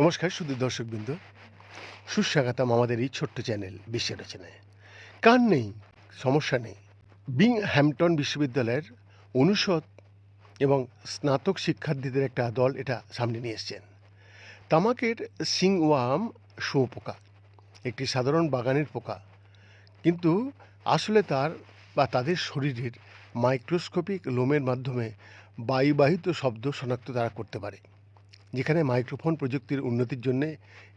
নমস্কার শুধু দর্শকবৃন্দ। সুস্বাগতম আমাদের এই ছোট্ট চ্যানেল বিশ্ব রচনায় কার নেই, সমস্যা নেই। বিং হ্যাম্পটন বিশ্ববিদ্যালয়ের অনুষদ এবং স্নাতক শিক্ষার্থীদের একটা দল এটা সামনে নিয়ে এসছেন। তামাকের সিংওয়াম শুঁয়োপোকা, একটি সাধারণ বাগানের পোকা। কিন্তু আসলে তার বা তাদের শরীরের মাইক্রোস্কোপিক লোমের মাধ্যমে বায়ুবাহিত শব্দ শনাক্ত তারা করতে পারে, যেখানে মাইক্রোফোন প্রযুক্তির উন্নতির জন্য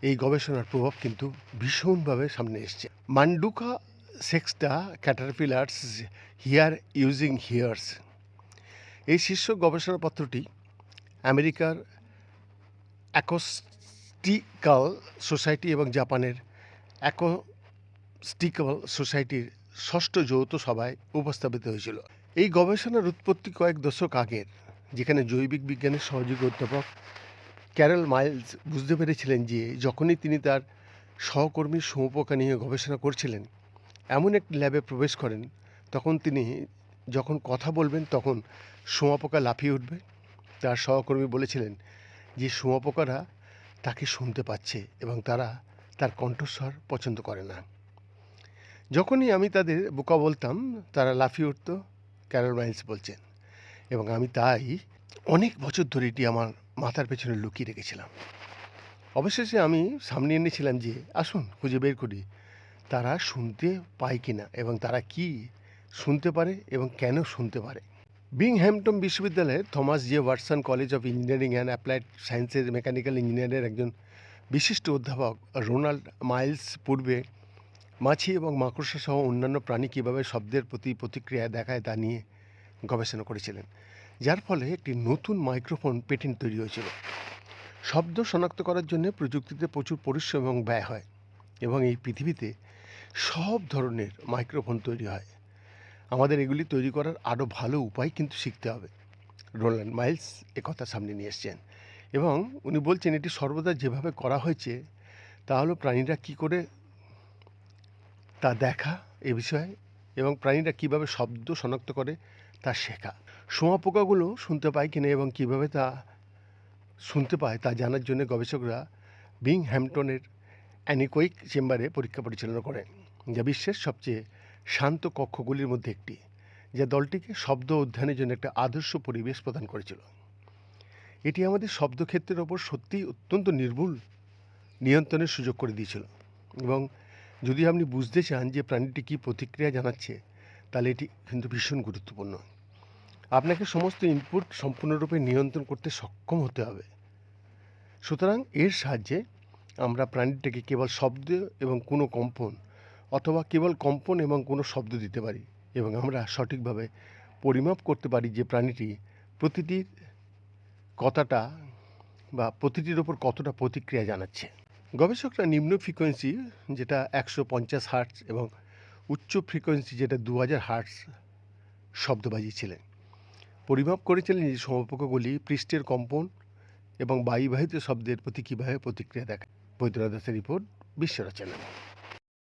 এই গবেষণার প্রভাব কিন্তু ভীষণভাবে সামনে এসছে। Manduca sexta caterpillars here using hairs. এই শীর্ষ গবেষণাপত্রটি আমেরিকার অ্যাকোস্টিক্যাল সোসাইটি এবং জাপানের অ্যাকোস্টিক্যাল সোসাইটির ষষ্ঠ যৌথ সভায় উপস্থাপিত হয়েছিল। এই গবেষণার উৎপত্তি কয়েক দশক আগের, যেখানে জৈবিক বিজ্ঞানের সহযোগী অধ্যাপক ক্যারল মাইলস বুঝতে পেরেছিলেন যে, যখনই তিনি তার সহকর্মীর শুঁয়োপোকা নিয়ে গবেষণা করছিলেন, এমন একটি ল্যাবে প্রবেশ করেন, তখন তিনি যখন কথা বলবেন তখন শুঁয়াপোকা লাফিয়ে উঠবে। তার সহকর্মী বলেছিলেন যে শুঁয়াপোকারা তাকে শুনতে পাচ্ছে এবং তারা তার কণ্ঠস্বর পছন্দ করে না। যখনই আমি তাদের বোকা বলতাম, তারা লাফিয়ে উঠত, ক্যারল মাইলস বলছেন। এবং আমি তাই অনেক বছর ধরে এটি আমার মাথার পেছনে লুকিয়ে রেখেছিলাম। অবশেষে আমি সামনে এনেছিলাম যে, আসুন, খুঁজে বের করি, তারা শুনতে পায় কিনা এবং তারা কি শুনতে পারে এবং কেন শুনতে পারে। বিং বিংহ্যাম্পটন বিশ্ববিদ্যালয়ের Thomas J Watson College of Engineering and Applied সায়েন্সের মেকানিক্যাল ইঞ্জিনিয়ারের একজন বিশিষ্ট অধ্যাপক রোনাল্ড মাইলস পূর্বে মাছি এবং মাকড়সা সহ অন্যান্য প্রাণী কীভাবে শব্দের প্রতি প্রতিক্রিয়া দেখায় তা নিয়ে গবেষণা করেছিলেন। যার ফলে একটি নতুন মাইক্রোফোন পেটেন্ট তৈরি হয়েছিল। শব্দ শনাক্ত করার জন্য প্রযুক্তিতে প্রচুর পরিশ্রম এবং ব্যয় হয় এবং এই পৃথিবীতে সব ধরনের মাইক্রোফোন তৈরি হয়। আমাদের এগুলি তৈরি করার আরও ভালো উপায় কিন্তু শিখতে হবে। রোল্যান্ড মাইলস একথা সামনে নিয়ে এসছেন এবং উনি বলছেন, এটি সর্বদা যেভাবে করা হয়েছে, তা হলো প্রাণীরা কী করে তা দেখা এ বিষয়ে এবং প্রাণীরা কীভাবে শব্দ শনাক্ত করে তা শেখা। শোঁয়া পোকাগুলো শুনতে পায় কিনা এবং কীভাবে তা শুনতে পায় তা জানার জন্য গবেষকরা বিং হ্যাম্পটনের অ্যানিকোইক চেম্বারে পরীক্ষা পরিচালনা করেন, যা বিশ্বের সবচেয়ে শান্ত কক্ষগুলির মধ্যে একটি, যা দলটিকে শব্দ অধ্যয়নের জন্য একটা আদর্শ পরিবেশ প্রদান করেছিল। এটি আমাদের শব্দক্ষেত্রের ওপর সত্যিই অত্যন্ত নির্ভুল নিয়ন্ত্রণের সুযোগ করে দিয়েছিল এবং যদি আপনি বুঝতে চান যে প্রাণীটি কী প্রতিক্রিয়া জানাচ্ছে, তাহলে এটি কিন্তু ভীষণ গুরুত্বপূর্ণ। আপনাকে সমস্ত ইনপুট সম্পূর্ণরূপে নিয়ন্ত্রণ করতে সক্ষম হতে হবে। সুতরাং এর সাহায্যে আমরা প্রাণীটাকে কেবল শব্দ এবং কোনো কম্পন অথবা কেবল কম্পন এবং কোনো শব্দ দিতে পারি এবং আমরা সঠিকভাবে পরিমাপ করতে পারি যে প্রাণীটি প্রতিটির কথাটা বা প্রতিটির ওপর কতটা প্রতিক্রিয়া জানাচ্ছে। গবেষকরা নিম্ন ফ্রিকোয়েন্সি যেটা একশো পঞ্চাশ হার্টস এবং উচ্চ ফ্রিকোয়েন্সি যেটা দু হাজার হার্টস শব্দ বাজিয়েছিলেন পরিমাপ করেছিলেন যে সমপক্ষগুলি পৃষ্ঠের কম্পন এবং বায়ুবাহিত শব্দের প্রতি কীভাবে প্রতিক্রিয়া দেখায়। বৈদ্যনাথ দাসের রিপোর্ট বিশ্ব রচনা।